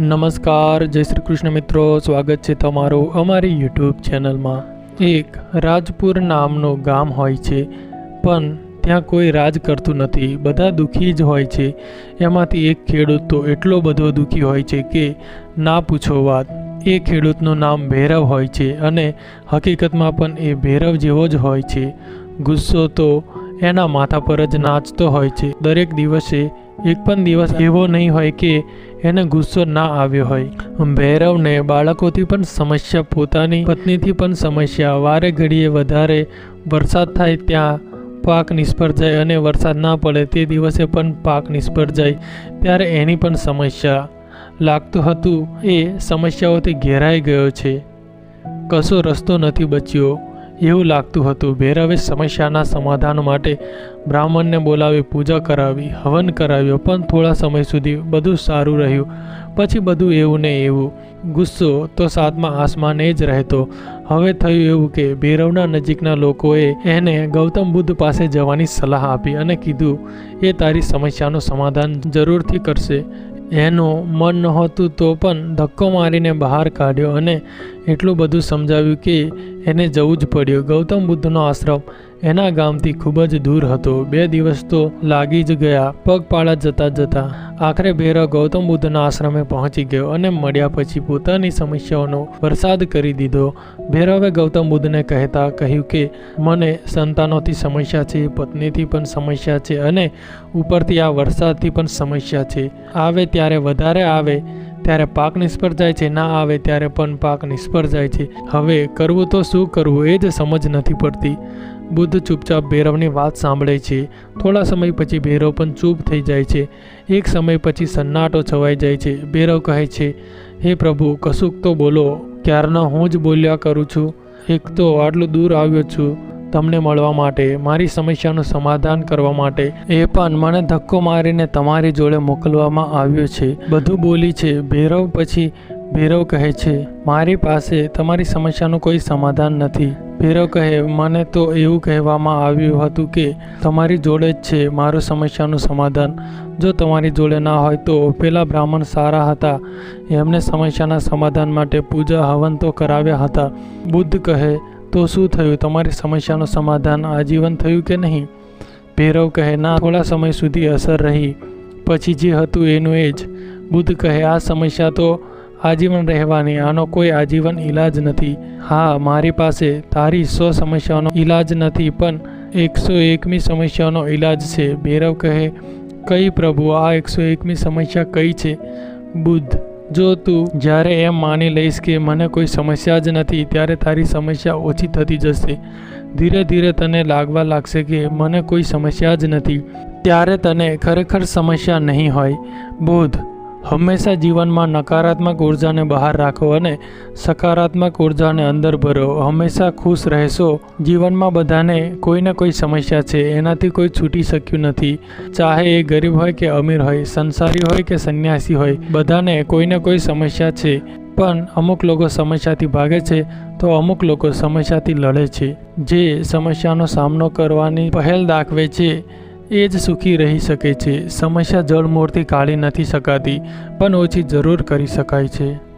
નમસ્કાર, જય શ્રી કૃષ્ણ મિત્રો. સ્વાગત છે તમારું અમારી યુટ્યુબ ચેનલમાં એક રાજપુર નામનું ગામ હોય છે, પણ ત્યાં કોઈ રાજ કરતું નથી. બધા દુઃખી જ હોય છે. એમાંથી એક ખેડૂત તો એટલો બધો દુઃખી હોય છે કે ના પૂછો વાત. એ ખેડૂતનું નામ ભૈરવ હોય છે અને હકીકતમાં પણ એ ભૈરવ જેવો જ હોય છે. ગુસ્સો તો એના માથા પર જ નાચતો હોય છે. દરેક દિવસે એક પણ દિવસ એવો નહીં હોય કે એને ગુસ્સો ના આવ્યો હોય. ભૈરવને બાળકોથી પણ સમસ્યા, પોતાની પત્નીથી પણ સમસ્યા. વારે ઘડીએ વધારે વરસાદ થાય ત્યાં પાક નિષ્ફળ જાય અને વરસાદ ના પડે તે દિવસે પણ પાક નિષ્ફળ જાય ત્યારે એની પણ સમસ્યા લાગતું હતું. એ સમસ્યાઓથી ઘેરાઈ ગયો છે. કશો રસ્તો નથી બચ્યો. એવું લાગતું હતું. ભૈરવે સમસ્યાના સમાધાન માટે બ્રાહ્મણને બોલાવી પૂજા કરાવી, હવન કરાવ્યો, પણ થોડા સમય સુધી બધું સારું રહ્યું. પછી બધું એવું ને એવું. ગુસ્સો તો સાતમા આસમાને જ રહેતો. હવે થયું એવું કે ભૈરવના નજીકના લોકોએ એને ગૌતમ બુદ્ધ પાસે જવાની સલાહ આપી અને કીધું, એ તારી સમસ્યાનું સમાધાન જરૂરથી કરશે. એનું મન નહોતું તો પણ ધક્કો મારીને બહાર કાઢ્યો અને એટલું બધું સમજાવ્યું કે એને જવું જ પડ્યું. ગૌતમ બુદ્ધનો આશ્રમ એના ગામથી ખૂબ જ દૂર હતો. બે દિવસ તો લાગી જ ગયા, પગપાળા જતા જતા. આખરે ભૈરવ ગૌતમ બુદ્ધના આશ્રમે પહોંચી ગયો અને મળ્યા પછી પોતાની સમસ્યાઓનો વરસાદ કરી દીધો. ભૈરવે ગૌતમ બુદ્ધને કહેતા કહ્યું કે, મને સંતાનોથી સમસ્યા છે, પત્નીથી પણ સમસ્યા છે અને ઉપરથી આ વરસાદથી પણ સમસ્યા છે. આવે ત્યારે વધારે આવે ત્યારે પાક નિષ્ફળ જાય છે, ના આવે ત્યારે પણ પાક નિષ્ફળ જાય છે. હવે કરવું તો શું કરવું એ જ સમજ નથી પડતી. બુદ્ધ ચૂપચાપ ભૈરવની વાત સાંભળે છે. થોડા સમય પછી ભૈરવ પણ ચૂપ થઈ જાય છે. એક સમય પછી સન્નાટો છવાઈ જાય છે. ભૈરવ કહે છે, હે પ્રભુ, કશુંક તો બોલો. ક્યારના હું જ બોલ્યા કરું છું? એક તો આટલું દૂર આવ્યો છું. તમને મળવા માટે, મારી સમસ્યાનું સમાધાન કરવા માટે. એ પણ મને ધક્કો મારીને તમારી જોડે મોકલવામાં આવ્યો છે. બધું બોલી છે. ભૈરવ પછી ભૈરવ કહે છે, મારી પાસે તમારી સમસ્યાનું કોઈ સમાધાન નથી. ભૈરવ કહે, મને તો એવું કહેવામાં આવ્યું હતું કે તમારી જોડે જ છે મારું સમસ્યાનું સમાધાન. જો તમારી જોડે ના હોય તો પેલા બ્રાહ્મણ સારા હતા. એમને સમસ્યાના સમાધાન માટે પૂજા હવન તો કરાવ્યા હતા. બુદ્ધ કહે તો શું થયું? તમારી સમસ્યાનું સમાધાન આજીવન થયું કે નહીં? ભૈરવ કહે, ના, થોડા સમય સુધી અસર રહી. પછી જે હતું એનું એ જ. બુદ્ધ કહે, આ સમસ્યા તો આજીવન રહેવાની. આનો કોઈ આજીવન ઈલાજ નથી. હા, મારી પાસે તારી સો સમસ્યાનો ઈલાજ નથી, પણ એકસો એકમી સમસ્યાઓનો ઈલાજ છે. ભૈરવ કહે, કઈ પ્રભુ, આ એકસો એકમી સમસ્યા કઈ છે? બુદ્ધ જો તું જ્યારે એમ માની લઈશ કે મને કોઈ સમસ્યા જ નથી, ત્યારે તારી સમસ્યા ઓછી થતી જશે. ધીરે ધીરે તને લાગવા લાગશે કે મને કોઈ સમસ્યા જ નથી. ત્યારે તને ખરેખર સમસ્યા નહીં હોય. બુદ્ધ હંમેશા જીવનમાં નકારાત્મક ઉર્જાને બહાર રાખો અને સકારાત્મક ઉર્જાને અંદર ભરો. હંમેશા ખુશ રહેશો. જીવનમાં બધાને કોઈને કોઈ સમસ્યા છે. એનાથી કોઈ છૂટી શક્યું નથી. ચાહે એ ગરીબ હોય કે અમીર હોય, સંસારી હોય કે સંન્યાસી હોય, બધાને કોઈને કોઈ સમસ્યા છે. પણ અમુક લોકો સમસ્યાથી ભાગે છે તો અમુક લોકો સમસ્યાથી લડે છે. જે સમસ્યાનો સામનો કરવાની પહેલ દાખવે છે. એ જ સુખી રહી શકે છે. સમસ્યા જળમૂળથી કાઢી નથી શકાતી, પણ ઓછી જરૂર કરી શકાય છે.